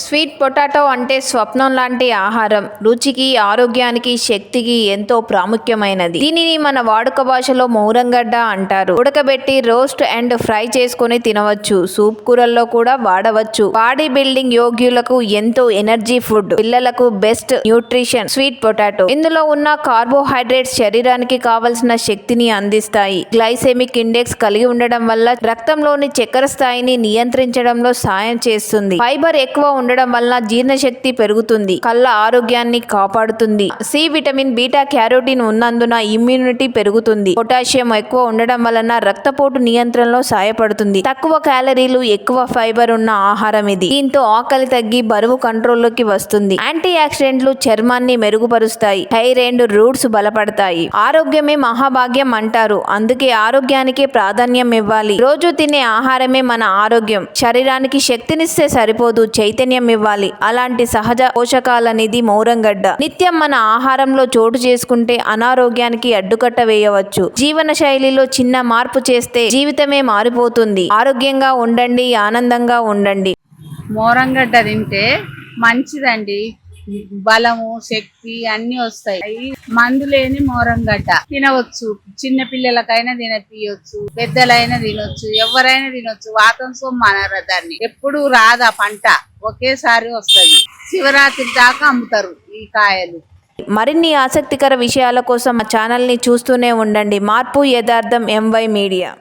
Sweet potato అంటే స్వప్నం లాంటి ఆహారం. రుచికి ఆరోగ్యానికి శక్తికి ఎంతో ప్రాముఖ్యమైనది. దీనిని మన వాడుక భాషలో మౌరంగడ్డ అంటారు. ఉడకబెట్టి రోస్ట్ అండ్ ఫ్రై చేసుకొని తినవచ్చు. సూప్ కూరల్లో కూడా వాడవచ్చు. బాడీ బిల్డింగ్ యోగ్యులకు ఎంతో ఎనర్జీ ఫుడ్. పిల్లలకు బెస్ట్ న్యూట్రిషన్ స్వీట్ పొటాటో. ఇందులో ఉన్న కార్బోహైడ్రేట్స్ శరీరానికి కావలసిన శక్తిని అందిస్తాయి. గ్లైసెమిక్ ఇండెక్స్ కలిగి ఉండడం వల్ల రక్తంలోని చక్కెర స్థాయిని నియంత్రించడంలో సాయం చేస్తుంది. ఫైబర్ ఎక్కువ ఉండడం వల్ల జీర్ణశక్తి పెరుగుతుంది కళ్ళ ఆరోగ్యాన్ని కాపాడుతుంది. సి విటమిన్ బీటా క్యారోటిన్ ఉన్నందున ఇమ్యూనిటీ పెరుగుతుంది. పొటాషియం ఎక్కువ ఉండడం వలన రక్తపోటు నియంత్రణలో సాయపడుతుంది. తక్కువ క్యాలరీలు ఎక్కువ ఫైబర్ ఉన్న ఆహారం ఇది. దీంతో ఆకలి తగ్గి బరువు కంట్రోల్లోకి వస్తుంది. యాంటీ ఆక్సిడెంట్లు చర్మాన్ని మెరుగుపరుస్తాయి. థైరాయిడ్ రూట్స్ బలపడతాయి. ఆరోగ్యమే మహాభాగ్యం అంటారు. అందుకే ఆరోగ్యానికి ప్రాధాన్యం ఇవ్వాలి. రోజు తినే ఆహారమే మన ఆరోగ్యం. శరీరానికి శక్తినిస్తే సరిపోదు. చైతన్యం ఇవ్వాలి. అలాంటి సహజ పోషకాలనిది మౌరంగడ్డ. నిత్యం మన ఆహారంలో చోటు చేసుకుంటే అనారోగ్యానికి అడ్డుకట్ట వేయవచ్చు. జీవన శైలిలో చిన్న మార్పు చేస్తే జీవితమే మారిపోతుంది. ఆరోగ్యంగా ఉండండి ఆనందంగా ఉండండి. మోరంగడ్డ తింటే మంచిదండి. బలము శక్తి అన్ని వస్తాయి. మందు లేని మోరంగడ్డ తినవచ్చు. చిన్న పిల్లలకైనా తిన పెద్దలైనా తినొచ్చు. ఎవరైనా తినొచ్చు. వాతం సొమ్ము దాన్ని. ఎప్పుడు రాదా పంట? ఒకేసారి వస్తది. శివరాత్రి దాకా అమ్ముతారు ఈ కాయలు. మరిన్ని ఆసక్తికర విషయాల కోసం మా ఛానల్ని చూస్తూనే ఉండండి. మార్పు యథార్థం ఎంవై మీడియా.